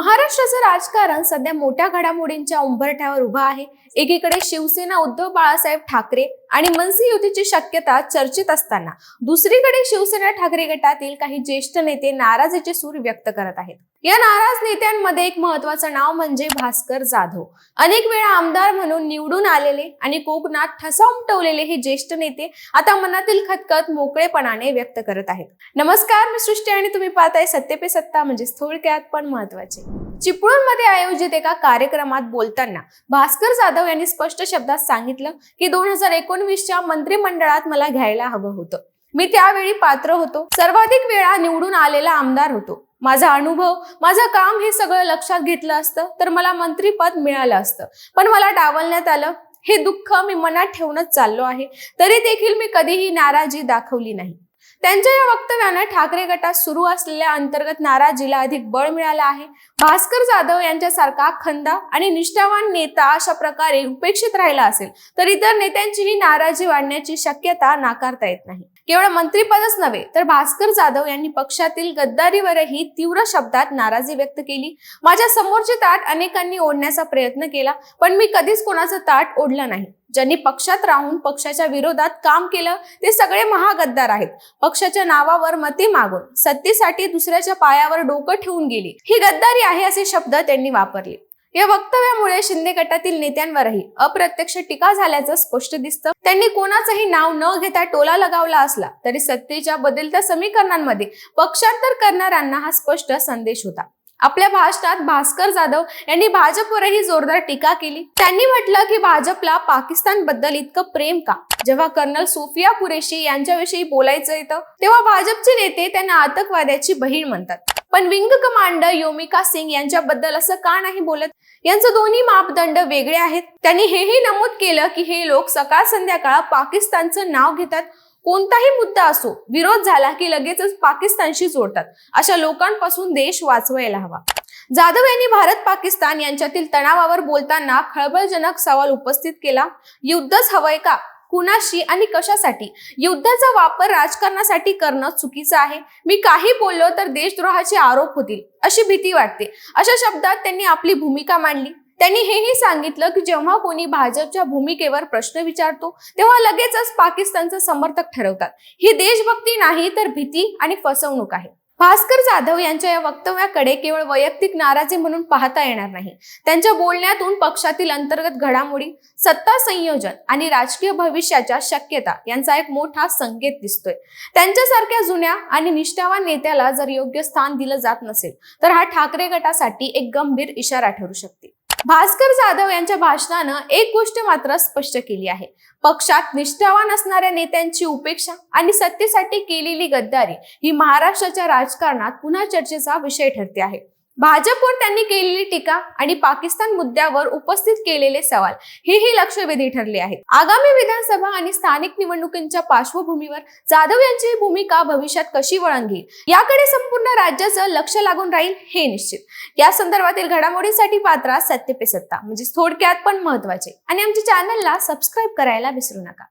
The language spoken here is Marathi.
महाराष्ट्राचं राजकारण सध्या मोठ्या घडामोडींच्या उंबरठ्यावर उभं आहे. एकीकडे शिवसेना उद्धव बाळासाहेब ठाकरे आणि मनसे युतीची शक्यता चर्चेत असताना दुसरीकडे शिवसेना ठाकरे गटातील काही ज्येष्ठ नेते नाराजीचे सूर व्यक्त करत आहेत. या नाराज नेत्यांमध्ये एक महत्वाचं नाव म्हणजे भास्कर जाधव. अनेक वेळा आमदार म्हणून निवडून आलेले आणि कोकणात ठसा उमटवलेले हे ज्येष्ठ नेते आता मनातील खतखत मोकळेपणाने व्यक्त करत आहेत. नमस्कार मी सृष्टी आणि तुम्ही पाहताय सत्य पे सत्ता म्हणजे थोडक्यात पण महत्त्वाचे चिपळूणमध्ये आयोजित एका कार्यक्रमात बोलताना भास्कर जाधव यांनी स्पष्ट शब्दात सांगितलं की दोन हजार एकोणवीसच्या मंत्रिमंडळात मला घ्यायला हवं होतं. मी त्यावेळी पात्र होतो. सर्वाधिक वेळा निवडून आलेला आमदार होतो. माझा अनुभव माझं काम हे सगळं लक्षात घेतलं असतं तर मला मंत्रीपद मिळालं असतं. पण मला डावलण्यात आलं. हे दुःख मी मनात ठेवूनच चाललो आहे. तरी देखील मी कधीही नाराजी दाखवली नाही. त्यांच्या या वक्तव्यानं ठाकरे गटात सुरू असलेल्या अंतर्गत नाराजीला अधिक बळ मिळालं आहे. भास्कर जाधव यांच्यासारखा खंदा आणि निष्ठावान नेता अशा प्रकारे उपेक्षित राहिला असेल तर इतर नेत्यांचीही नाराजी वाढण्याची शक्यता नाकारता येत नाही. केवळ मंत्रीपदच नव्हे तर भास्कर जाधव यांनी पक्षातील गद्दारीवरही तीव्र शब्दात नाराजी व्यक्त केली. माझ्या समोरचे ताट अनेकांनी ओढण्याचा प्रयत्न केला पण मी कधीच कोणाचं ताट ओढलं नाही. ज्यांनी पक्षात राहून पक्षाच्या विरोधात काम केलं ते सगळे महागद्दार आहेत. पक्षाच्या नावावर मते मागून सत्तेसाठी दुसऱ्याच्या पायावर डोकं ठेवून गेली. ही गद्दारी आहे असे शब्द त्यांनी वापरले. या वक्तव्यामुळे शिंदे गटातील नेत्यांवरही अप्रत्यक्ष टीका झाल्याचं स्पष्ट दिसतं. त्यांनी कोणाचंही नाव न घेता टोला लगावला असला तरी सत्तेच्या बदलत्या समीकरणांमध्ये पक्षांतर करणाऱ्यांना हा स्पष्ट संदेश होता. आपल्या भाषणात भास्कर जाधव यांनी भाजपवरही जोरदार टीका केली. त्यांनी म्हटलं की भाजपला पाकिस्तानबद्दल इतकं प्रेम का? जेव्हा कर्नल सोफिया कुरेशी यांच्याविषयी बोलायचं येतं तेव्हा भाजपचे नेते त्यांना आतंकवाद्याची बहीण म्हणतात. पण विंग कमांडर योमिका सिंग यांच्याबद्दल असं का नाही बोलत? यांचं दोन्ही मापदंड वेगळे आहेत. त्यांनी हेही नमूद केलं की हे लोक सकाळ संध्याकाळ पाकिस्तानचं नाव घेतात. कोणताही मुद्दा असो विरोध झाला की लगेचच पाकिस्तानशी जोडतात. अशा लोकांपासून देश वाचवायला हवा. जाधव यांनी भारत पाकिस्तान यांच्यातील तणावावर बोलताना खळबळजनक सवाल उपस्थित केला. युद्धच हवंय का? कुणाशी आणि कशासाठी? युद्धाचा वापर राजकारणासाठी करणं चुकीचं आहे. मी काही बोललो तर देशद्रोहाचे आरोप होतील अशी भीती वाटते. अशा शब्दात त्यांनी आपली भूमिका मांडली. त्यांनी हेही सांगितलं की जेव्हा कोणी भाजपच्या भूमिकेवर प्रश्न विचारतो तेव्हा लगेचच पाकिस्तानचं समर्थक ठरवतात. ही देशभक्ती नाही तर भीती आणि फसवणूक आहे. भास्कर जाधव यांच्या या वक्तव्याकडे केवळ वैयक्तिक नाराजी म्हणून पाहता येणार नाही. त्यांच्या बोलण्यातून पक्षातील अंतर्गत घडामोडी सत्ता संयोजन आणि राजकीय भविष्याच्या शक्यता यांचा एक मोठा संकेत दिसतोय. त्यांच्यासारख्या जुन्या आणि निष्ठावान नेत्याला जर योग्य स्थान दिलं जात नसेल तर हा ठाकरे गटासाठी एक गंभीर इशारा ठरू शकते. भास्कर जाधव यांच्या भाषणानं एक गोष्ट मात्र स्पष्ट केली आहे. पक्षात निष्ठावान असणाऱ्या नेत्यांची उपेक्षा आणि सत्तेसाठी केलेली गद्दारी ही महाराष्ट्राच्या राजकारणात पुन्हा चर्चेचा विषय ठरते आहे. भाजपवर त्यांनी केलेली टीका आणि पाकिस्तान मुद्द्यावर उपस्थित केलेले सवाल हेही लक्षवेधी ठरले आहेत. आगामी विधानसभा आणि स्थानिक निवडणुकींच्या पार्श्वभूमीवर जाधव यांची भूमिका भविष्यात कशी वळण घेईल याकडे संपूर्ण राज्याचं लक्ष लागून राहील हे निश्चित. या संदर्भातील घडामोडींसाठी पात्रा सत्य पे सत्ता म्हणजे थोडक्यात पण महत्त्वाचे आणि आमच्या चॅनलला सबस्क्राईब करायला विसरू नका.